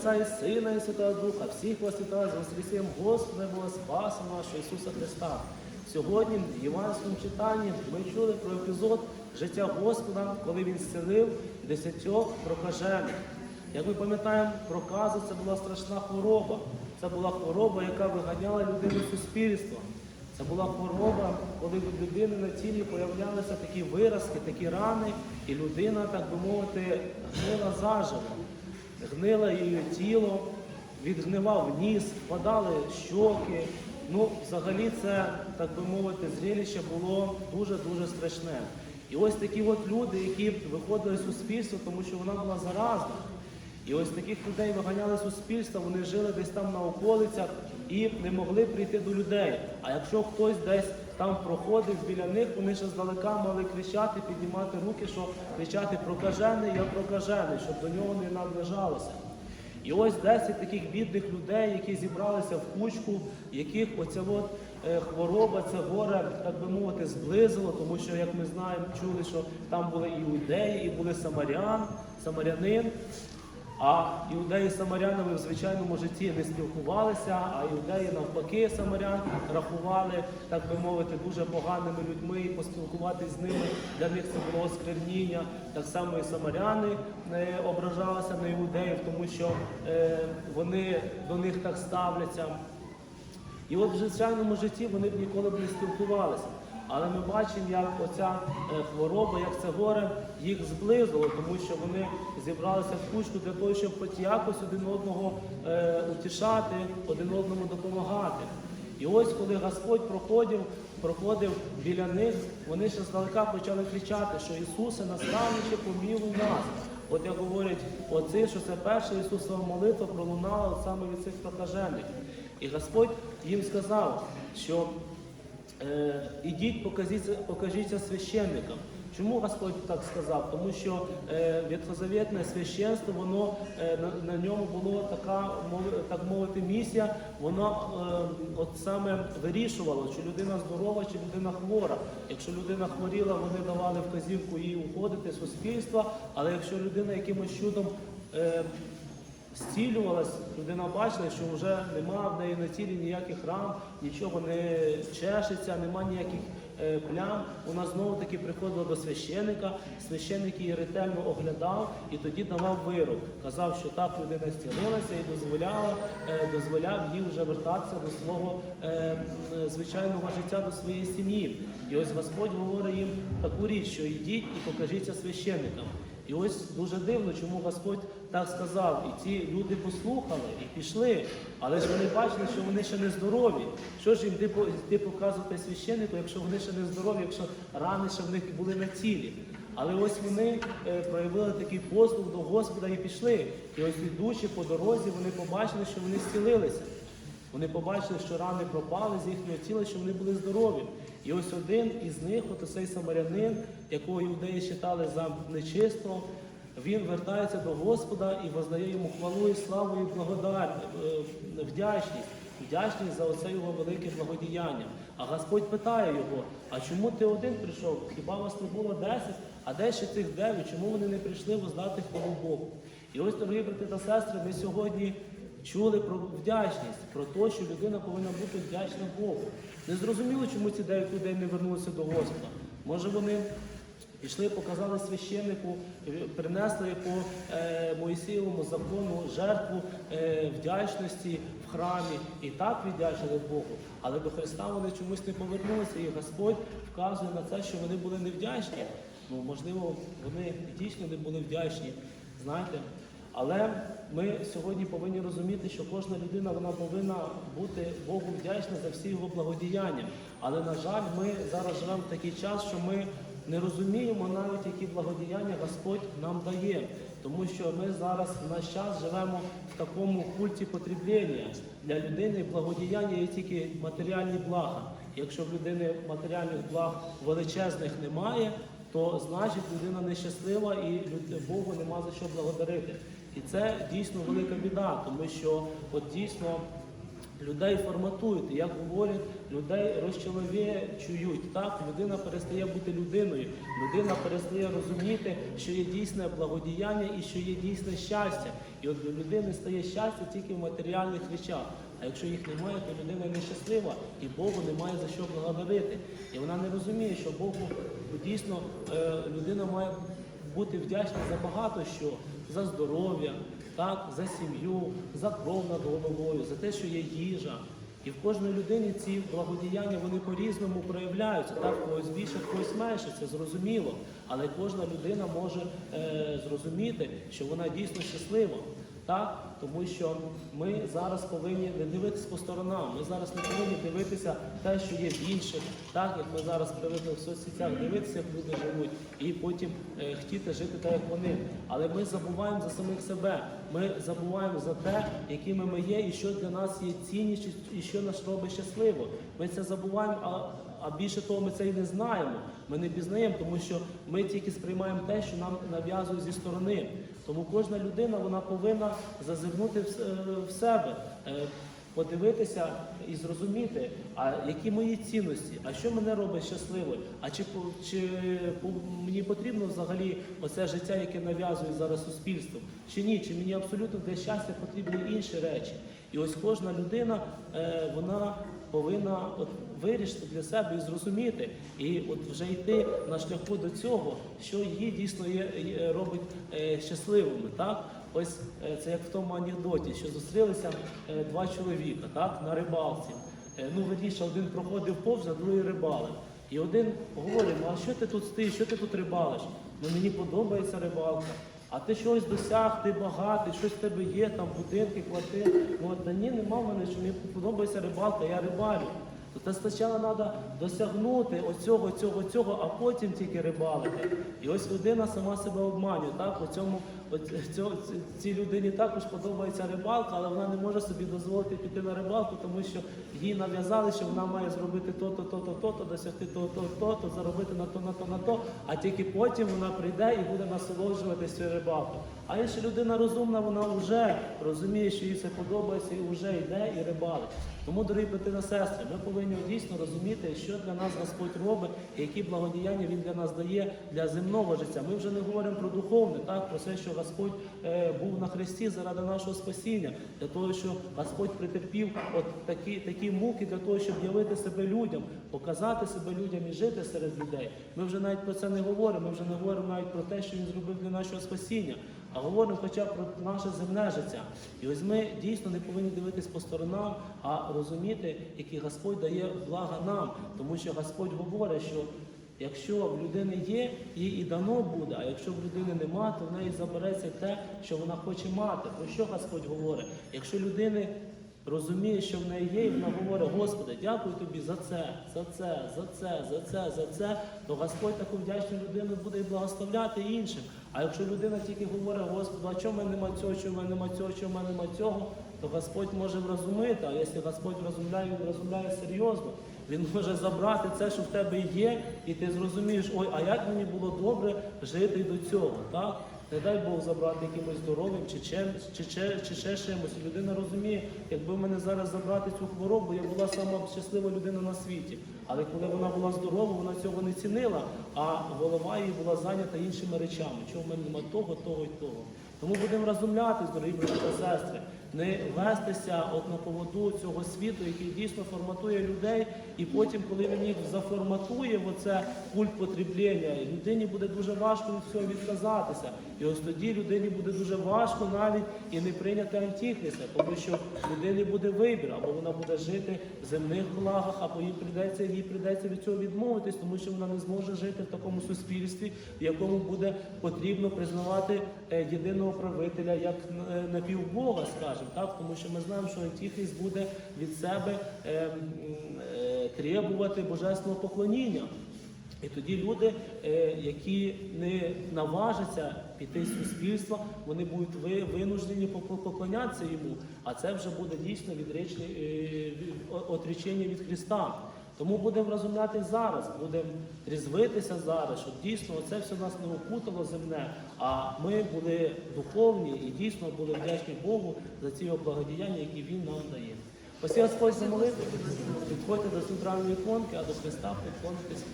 Отця і Сина, і Святого Духа, всіх вас вітаю з Воскресінням Господа Бога Спаса нашого Ісуса Христа. Сьогодні в Євангельському читанні ми чули про епізод життя Господа, коли Він зцілив десятьох прокажених. Як ми пам'ятаємо, проказа це була страшна хвороба. Це була хвороба, яка виганяла людину з суспільства. Це була хвороба, коли в людини на тілі появлялися такі виразки, такі рани, і людина, так би мовити, гнила заживо. Гнило її тіло, відгнивав ніс, впадали щоки. Ну, взагалі, це, так би мовити, зрелище було дуже-дуже страшне. І ось такі от люди, які виходили з суспільства, тому що вона була заразна. І ось таких людей виганяли з суспільства, вони жили десь там на околицях і не могли прийти до людей. А якщо хтось десь там проходив біля них, вони ще здалека мали кричати, піднімати руки, що кричати прокажений, я прокажений, щоб до нього не наближалося. І ось 10 таких бідних людей, які зібралися в кучку, яких оця от е, хвороба, це горе, так би мовити, зблизило, тому що, як ми знаємо, чули, що там були іудеї, і були самарян, самарянин. А іудеї самарянами в звичайному житті не спілкувалися, а іудеї навпаки самарян рахували, так би мовити, дуже поганими людьми, і поспілкуватись з ними для них це було оскверніння. Так само і самаряни е, ображалися на іудеїв, тому що е, вони до них так ставляться. І от в звичайному житті вони б ніколи б не спілкувалися. Але ми бачимо, як оця е, хвороба, як це горе їх зблизило, тому що вони зібралися в кучку для того, щоб хоч якось один одного е, утішати, один одному допомагати. І ось коли Господь проходив, проходив біля них, вони ще здалека почали кричати, що Ісусе, наставниче, помілуй нас. От як говорять отці, що це перша Ісусова молитва пролунала саме від цих прокажених. І Господь їм сказав, що ідіть, покажіться, покажіться священникам. Чому Господь так сказав? Тому що е, священство, воно е, на, ньому було така, так мовити, місія, воно е, от саме вирішувало, чи людина здорова, чи людина хвора. Якщо людина хворіла, вони давали вказівку їй уходити з суспільства, але якщо людина якимось чудом е, зцілювалась, людина бачила, що вже нема в неї на тілі ніяких ран, нічого не чешеться, нема ніяких е, плям. Вона знову таки приходила до священика, священик її ретельно оглядав і тоді давав вирок. Казав, що так людина зцілилася і дозволяла, е, дозволяв їй вже вертатися до свого е, звичайного життя, до своєї сім'ї. І ось Господь говорить їм таку річ, що йдіть і покажіться священникам. І ось дуже дивно, чому Господь так сказав. І ці люди послухали і пішли, але ж вони бачили, що вони ще не здорові. Що ж їм йти показувати священнику, якщо вони ще не здорові, якщо рани ще в них були на тілі. Але ось вони е, проявили такий послуг до Господа і пішли. І ось ідучи по дорозі, вони побачили, що вони зцілилися. Вони побачили, що рани пропали з їхнього тіла, що вони були здорові. І ось один із них, от цей самарянин, якого іудеї вважали за нечистого, він вертається до Господа і воздає йому хвалу і славу і благодать, е, вдячність. Вдячність за оце його велике благодіяння. А Господь питає його: а чому ти один прийшов? Хіба вас не було десять? А де ще цих дев'ять? Чому вони не прийшли воздати хвалу Богу? І ось, дорогі брати та сестри, ми сьогодні чули про вдячність, про те, що людина повинна бути вдячна Богу. Не зрозуміло, чому ці дев'ять людей не вернулися до Господа. Може вони пішли, показали священнику, принесли по е, Моїсеєвому закону жертву е, вдячності в храмі і так віддячили Богу. Але до Христа вони чомусь не повернулися, і Господь вказує на це, що вони були невдячні. Ну, можливо, вони дійсно не були вдячні. Знаєте, але ми сьогодні повинні розуміти, що кожна людина вона повинна бути Богу вдячна за всі його благодіяння. Але на жаль, ми зараз живемо в такий час, що ми не розуміємо навіть, які благодіяння Господь нам дає. Тому що ми зараз в наш час живемо в такому культі потреблення. Для людини благодіяння є тільки матеріальні блага. Якщо в людини матеріальних благ величезних немає, то значить людина нещаслива і Богу нема за що благодарити. І це дійсно велика біда, тому що от дійсно людей форматують, як говорять, людей розчоловічують. Так, людина перестає бути людиною, людина перестає розуміти, що є дійсне благодіяння і що є дійсне щастя. І от для людини стає щастя тільки в матеріальних речах. А якщо їх немає, то людина нещаслива і Богу немає за що благодарити. І вона не розуміє, що Богу дійсно е, людина має бути вдячна за багато що, за здоров'я, так, за сім'ю, за кров над головою, за те, що є їжа. І в кожної людині ці благодіяння вони по-різному проявляються. Так, когось більше, в когось менше, це зрозуміло. Але кожна людина може е, зрозуміти, що вона дійсно щаслива. Так? Тому що ми зараз повинні не дивитися по сторонам. Ми зараз не повинні дивитися те, що є в інших, так як ми зараз привикли в соцсетях дивитися, як люди живуть, і потім е, хотіти жити так, як вони. Але ми забуваємо за самих себе. Ми забуваємо за те, якими ми є, і що для нас є цінність, і що нас робить щасливо. Ми це забуваємо, а, а більше того, ми це і не знаємо. Ми не пізнаємо, тому що ми тільки сприймаємо те, що нам нав'язують зі сторони. Тому кожна людина вона повинна зазирнути в, е, себе, е, подивитися і зрозуміти, а які мої цінності, а що мене робить щасливою, а чи, чи мені потрібно взагалі оце життя, яке нав'язує зараз суспільство, чи ні, чи мені абсолютно для щастя потрібні інші речі. І ось кожна людина е, вона повинна от вирішити для себе і зрозуміти, і от вже йти на шляху до цього, що її дійсно є, робить е, щасливими. Так? Ось е, це як в тому анекдоті, що зустрілися е, два чоловіка так, на рибалці. Ну, верніше, один проходив повз, а другий рибалив. І один говорить, ну а що ти тут стоїш, що ти тут рибалиш? Ну мені подобається рибалка. А ти щось досяг, ти багатий, щось в тебе є, там будинки, квартири. Ну от та ні, нема в мене, що мені подобається рибалка, я рибалю. То та спочатку треба досягнути оцього, цього, цього, а потім тільки рибалити. І ось людина сама себе обманює. Так? У цьому, от цьо- ці- цій людині також подобається рибалка, але вона не може собі дозволити піти на рибалку, тому що їй нав'язали, що вона має зробити то-то, то-то, то-то, досягти то-то, то-то, заробити на то, на то, на то, а тільки потім вона прийде і буде насолоджуватися рибалкою. А інша людина розумна, вона вже розуміє, що їй це подобається, і вже йде і рибалить. Тому, дорогі брати та сестри, ми повинні дійсно розуміти, що для нас Господь робить, і які благодіяння Він для нас дає для земного життя. Ми вже не говоримо про духовне, так про те, що Господь е, був на хресті заради нашого спасіння, для того, що Господь претерпів от такі, такі муки для того, щоб явити себе людям, показати себе людям і жити серед людей. Ми вже навіть про це не говоримо. Ми вже не говоримо навіть про те, що він зробив для нашого спасіння. А говоримо хоча б про наше земне життя. І ось ми дійсно не повинні дивитись по сторонам, а розуміти, які Господь дає блага нам. Тому що Господь говорить, що якщо в людини є, їй і дано буде, а якщо в людини нема, то в неї забереться те, що вона хоче мати. Про що Господь говорить? Якщо людини розуміє, що в неї є, і вона говорить, Господи, дякую тобі за це, за це, за це, за це, за це, то Господь таку вдячну людину буде і благословляти іншим. А якщо людина тільки говорить, Господи, а чому мене нема цього, чому в мене нема цього, чому в мене нема цього, то Господь може врозуміти, а якщо Господь врозумляє, він врозумляє серйозно. Він може забрати це, що в тебе є, і ти зрозумієш, ой, а як мені було добре жити до цього, так? Не дай Бог забрати якимось здоров'ям чи, чим, чи, чи, чи ще чимось. Людина розуміє, якби мене зараз забрати цю хворобу, я була сама щаслива людина на світі. Але коли вона була здорова, вона цього не цінила, а голова її була зайнята іншими речами. Чого в мене нема того, того і того. Тому будемо розумлятись, дорогі брати та сестри, не вестися от на поводу цього світу, який дійсно форматує людей, і потім, коли він їх заформатує оце культ потреблення, людині буде дуже важко від цього відказатися. І ось тоді людині буде дуже важко навіть і не прийняти антихриста, тому що людині буде вибір, або вона буде жити в земних благах, або їй прийдеться, їй прийдеться від цього відмовитись, тому що вона не зможе жити в такому суспільстві, в якому буде потрібно признавати е, єдиного правителя як е, напівбога, скажімо, так, тому що ми знаємо, що антихрист буде від себе е, е, требувати божественного поклоніння. І тоді люди, е, які не наважаться піти з суспільства, вони будуть ви- винуждені поклонятися йому. А це вже буде дійсно відречення, е, від Христа. Тому будемо розуміти зараз, будемо різвитися зараз, щоб дійсно це все нас не окутало земне, а ми були духовні і дійсно були вдячні Богу за ці благодіяння, які Він нам дає. Ось Господь за молитву. Підходьте до центральної іконки, а до Христа поклонитись.